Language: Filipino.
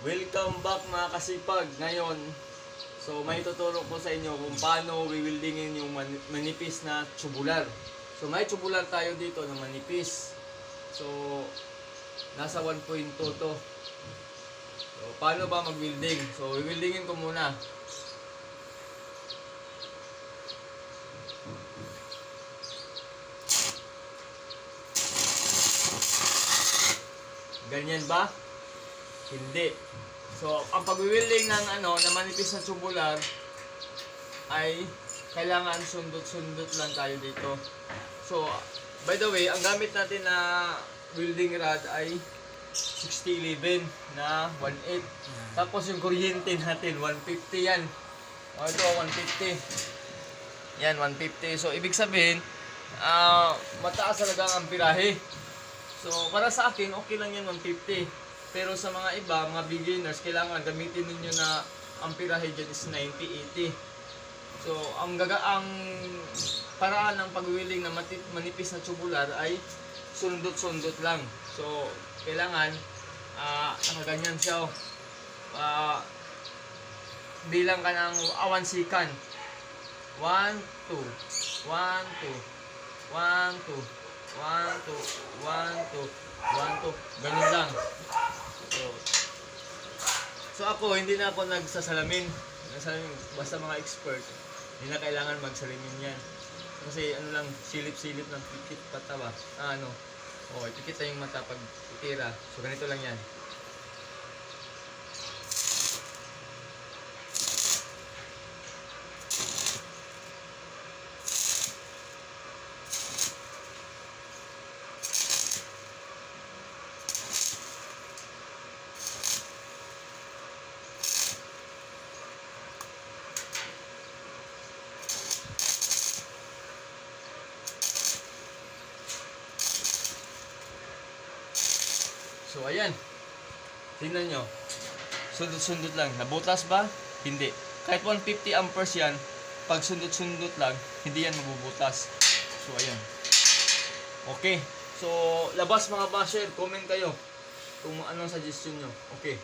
Welcome back mga kasipag. Ngayon, so may tuturo ko sa inyo kung paano wiwildingin yung man- manipis na tubular. So may tubular tayo dito na manipis. So, nasa 1.2 to. So, paano ba mag-wielding? So, wiwildingin ko muna. Ganyan ba? Hindi. So, ang pag-wielding ng ano, na manipis na tubular ay kailangan sundot-sundot lang tayo dito. So, by the way, ang gamit natin na welding rod ay 6011 na 1.8. Tapos yung kuryente natin, 150 yan. O ito, 150. Yan, 150. So, ibig sabihin, ah mataas talaga ang ampirahe. So, para sa akin, okay lang yan 150. Pero sa mga iba, mga beginners, kailangan gamitin ninyo na ang pirahe dyan is 90-80. So, ang gaga ang paraan ng pagwiling na manipis na tubular ay sundot-sundot lang. So, kailangan ah nakaganyan siya. oh. Ah, bilang ka ng awan sikan. 1, 2, 1, 2, 1, 2, 1, 2, 1, 2, 1, 2. Ganun lang. So, ako, hindi na ako nagsasalamin. Nagsalamin, basta mga expert, hindi na kailangan magsalamin yan. Kasi ano lang, silip-silip ng pikit pata ba? Ah, ano? Oh, ipikit na yung mata pag itira. So, ganito lang yan. So, ayan. Tingnan nyo. Sundot-sundot lang. Nabutas ba? Hindi. Kahit 150 amperes yan, pag sundot-sundot lang, hindi yan mabubutas. So, ayan. Okay. So, labas mga basher, comment kayo kung anong suggestion nyo. Okay.